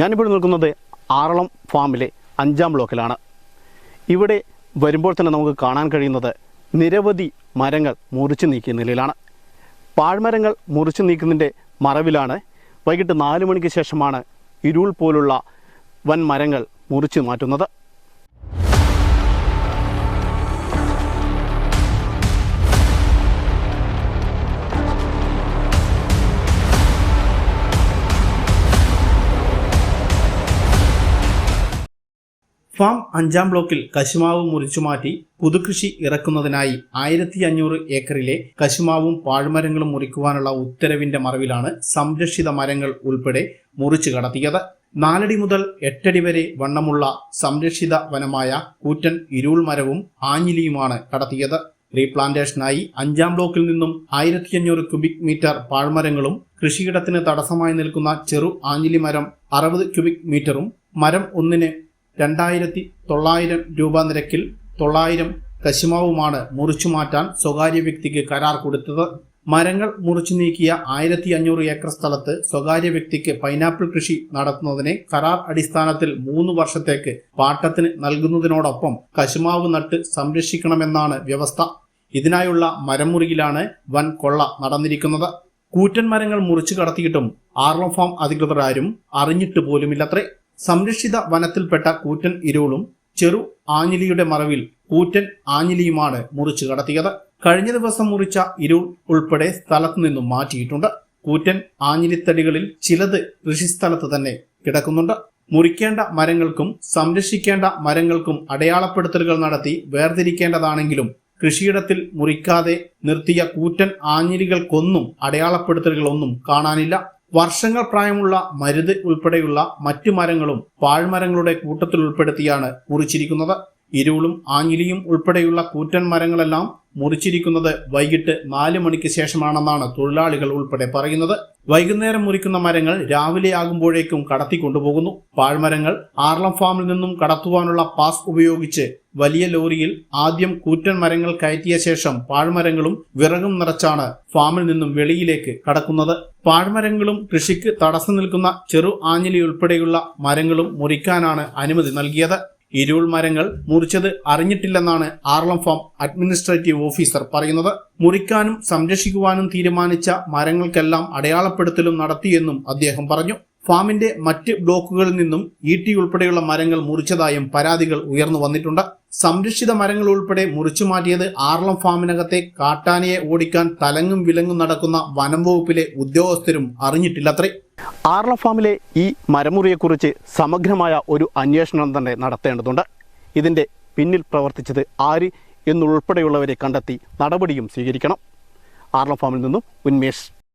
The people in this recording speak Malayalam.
ഞാനിപ്പോൾ നിൽക്കുന്നത് ആറളം ഫാമിലെ അഞ്ചാം ബ്ലോക്കിലാണ്. ഇവിടെ വരുമ്പോൾ തന്നെ നമുക്ക് കാണാൻ കഴിയുന്നത് നിരവധി മരങ്ങൾ മുറിച്ചു നീക്കിയ നിലയിലാണ്. പാഴ്മരങ്ങൾ മുറിച്ചു നീക്കുന്നതിന്റെ മറവിലാണ് വൈകിട്ട് നാല് മണിക്ക് ശേഷമാണ് ഇരുൾ പോലുള്ള വൻ മരങ്ങൾ മുറിച്ചു മാറ്റുന്നത്. ഫാം അഞ്ചാം ബ്ലോക്കിൽ കശുമാവ് മുറിച്ചുമാറ്റി പുതുകൃഷി ഇറക്കുന്നതിനായി ആയിരത്തി അഞ്ഞൂറ് ഏക്കറിലെ കശുമാവും പാഴ്മരങ്ങളും മുറിക്കുവാനുള്ള ഉത്തരവിന്റെ മറവിലാണ് സംരക്ഷിത മരങ്ങൾ ഉൾപ്പെടെ മുറിച്ചു കടത്തിയത്. നാലടി മുതൽ എട്ടടി വരെ വണ്ണമുള്ള സംരക്ഷിത വനമായ കൂറ്റൻ ഇരുൾ മരവും ആഞ്ഞിലിയുമാണ് കടത്തിയത്. റീപ്ലാന്റേഷനായി അഞ്ചാം ബ്ലോക്കിൽ നിന്നും ആയിരത്തി അഞ്ഞൂറ് ക്യൂബിക് മീറ്റർ പാഴ്മരങ്ങളും കൃഷിയിടത്തിന് തടസ്സമായി നിൽക്കുന്ന ചെറു ആഞ്ഞിലി മരം അറുപത് ക്യൂബിക് മീറ്ററും മരം ഒന്നിന് രണ്ടായിരത്തി തൊള്ളായിരം രൂപ നിരക്കിൽ തൊള്ളായിരം കശുമാവുമാണ് മുറിച്ചു മാറ്റാൻ സ്വകാര്യ വ്യക്തിക്ക് കരാർ കൊടുത്തത്. മരങ്ങൾ മുറിച്ചു നീക്കിയ ആയിരത്തി അഞ്ഞൂറ് ഏക്കർ സ്ഥലത്ത് സ്വകാര്യ വ്യക്തിക്ക് പൈനാപ്പിൾ കൃഷി നടത്തുന്നതിന് കരാർ അടിസ്ഥാനത്തിൽ മൂന്ന് വർഷത്തേക്ക് പാട്ടത്തിന് നൽകുന്നതിനോടൊപ്പം കശുമാവ് നട്ട് സംരക്ഷിക്കണമെന്നാണ് വ്യവസ്ഥ. ഇതിനായുള്ള മരമുറിയിലാണ് വൻ കൊള്ള നടന്നിരിക്കുന്നത്. കൂറ്റൻ മരങ്ങൾ മുറിച്ചു കടത്തിയിട്ടും ആർലോ ഫാം അധികൃതർ ആരും അറിഞ്ഞിട്ട് പോലുമില്ലത്രേ. സംരക്ഷിത വനത്തിൽപ്പെട്ട കൂറ്റൻ ഇരുളും ചെറു ആഞ്ഞിലിയുടെ മറവിൽ കൂറ്റൻ ആഞ്ഞിലിയുമാണ് മുറിച്ചു കടത്തിയത്. കഴിഞ്ഞ ദിവസം മുറിച്ച ഇരുൾ ഉൾപ്പെടെ സ്ഥലത്തു നിന്നും മാറ്റിയിട്ടുണ്ട്. കൂറ്റൻ ആഞ്ഞിലിത്തടികളിൽ ചിലത് കൃഷിസ്ഥലത്ത് തന്നെ കിടക്കുന്നുണ്ട്. മുറിക്കേണ്ട മരങ്ങൾക്കും സംരക്ഷിക്കേണ്ട മരങ്ങൾക്കും അടയാളപ്പെടുത്തലുകൾ നടത്തി വേർതിരിക്കേണ്ടതാണെങ്കിലും കൃഷിയിടത്തിൽ മുറിക്കാതെ നിർത്തിയ കൂറ്റൻ ആഞ്ഞിലികൾക്കൊന്നും അടയാളപ്പെടുത്തലുകളൊന്നും കാണാനില്ല. വർഷങ്ങൾ പ്രായമുള്ള മരുത് ഉൾപ്പെടെയുള്ള മറ്റു മരങ്ങളും പാഴ്മരങ്ങളുടെ കൂട്ടത്തിൽ ഉൾപ്പെടുത്തിയാണ് മുറിച്ചിരിക്കുന്നത് ഇരുളും ആഞ്ഞിലിയും ഉൾപ്പെടെയുള്ള കൂറ്റൻ മരങ്ങളെല്ലാം മുറിച്ചിരിക്കുന്നത് വൈകിട്ട് നാല് മണിക്ക് ശേഷമാണെന്നാണ് തൊഴിലാളികൾ ഉൾപ്പെടെ പറയുന്നത്. വൈകുന്നേരം മുറിക്കുന്ന മരങ്ങൾ രാവിലെ ആകുമ്പോഴേക്കും കടത്തിക്കൊണ്ടുപോകുന്നു പാഴ്മരങ്ങൾ ആർലം ഫാമിൽ നിന്നും കടത്തുവാനുള്ള പാസ് ഉപയോഗിച്ച് വലിയ ലോറിയിൽ ആദ്യം കൂറ്റൻ മരങ്ങൾ കയറ്റിയ ശേഷം പാഴ്മരങ്ങളും വിറകും നിറച്ചാണ് ഫാമിൽ നിന്നും വെളിയിലേക്ക് കടക്കുന്നത്. പാഴ്മരങ്ങളും കൃഷിക്ക് തടസ്സം നിൽക്കുന്ന ചെറു ആഞ്ഞിലി ഉൾപ്പെടെയുള്ള മരങ്ങളും മുറിക്കാനാണ് അനുമതി നൽകിയത്. ഇരുൾ മരങ്ങൾ മുറിച്ചത് അറിഞ്ഞിട്ടില്ലെന്നാണ് ആർലം ഫാം അഡ്മിനിസ്ട്രേറ്റീവ് ഓഫീസർ പറയുന്നത്. മുറിക്കാനും സംരക്ഷിക്കുവാനും തീരുമാനിച്ച മരങ്ങൾക്കെല്ലാം അടയാളപ്പെടുത്തലും നടത്തിയെന്നും അദ്ദേഹം പറഞ്ഞു. ഫാമിന്റെ മറ്റ് ബ്ലോക്കുകളിൽ നിന്നും ഈട്ടി ഉൾപ്പെടെയുള്ള മരങ്ങൾ മുറിച്ചതായും പരാതികൾ ഉയർന്നു വന്നിട്ടുണ്ട്. സംരക്ഷിത മരങ്ങൾ ഉൾപ്പെടെ മുറിച്ചു മാറ്റിയത് ആർളം ഫാമിനകത്തെ കാട്ടാനയെ ഓടിക്കാൻ തലങ്ങും വിലങ്ങും നടക്കുന്ന വനം വകുപ്പിലെ ഉദ്യോഗസ്ഥരും അറിഞ്ഞിട്ടില്ലത്രേ. ആർല ഫാമിലെ ഈ മരമുറിയെക്കുറിച്ച് സമഗ്രമായ ഒരു അന്വേഷണം തന്നെ നടത്തേണ്ടതുണ്ട്. ഇതിന്റെ പിന്നിൽ പ്രവർത്തിച്ചത് ആര് എന്നുൾപ്പെടെയുള്ളവരെ കണ്ടെത്തി നടപടിയും സ്വീകരിക്കണം. ആർല ഫാമിൽ നിന്നും ഉന്മേഷ്.